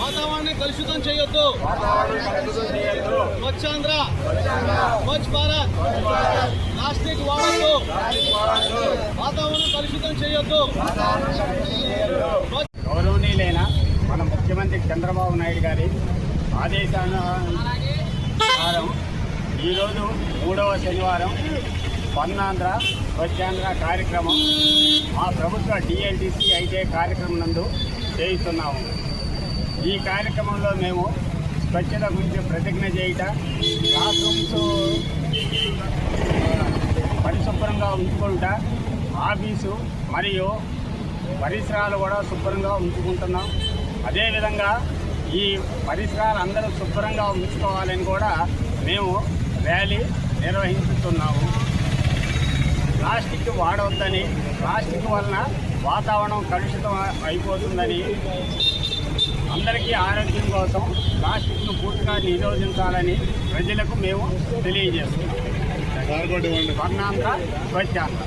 వాతావరణాన్ని కలుషితం చేయొద్దు. స్వచ్ఛాంధ్ర స్వచ్ఛ భారత్. ప్లాస్టిక్ వాడద్దు. వాతావరణం కలుషితం చేయొద్దు. గౌరవనీయులైన మన ముఖ్యమంత్రి చంద్రబాబు నాయుడు గారి ఆదేశానుసారం ఈరోజు మూడవ శనివారం పన్నాంధ్ర స్వచ్ఛాంధ్ర కార్యక్రమం మా ప్రభుత్వ డిఎల్టీసీ అయితే కార్యక్రమం నందు చేయిస్తున్నాము. ఈ కార్యక్రమంలో మేము స్వచ్ఛత గురించి ప్రతిజ్ఞ చేయుట క్లాస్ రూమ్స్ పరిశుభ్రంగా ఉంచుకుంటా ఆఫీసు మరియు పరిసరాలు కూడా శుభ్రంగా ఉంచుకుంటున్నాం. అదేవిధంగా ఈ పరిసరాలు అందరూ శుభ్రంగా ఉంచుకోవాలని కూడా మేము ర్యాలీ నిర్వహించుతున్నాము. ప్లాస్టిక్ వాడవద్దని ప్లాస్టిక్ వలన వాతావరణం కలుషితం అయిపోతుందని అందరికీ ఆరోగ్యం కోసం ప్లాస్టిక్ను పూర్తిగా నిరోధించాలని ప్రజలకు మేము తెలియజేస్తున్నాం. స్వచ్ఛాంధ్ర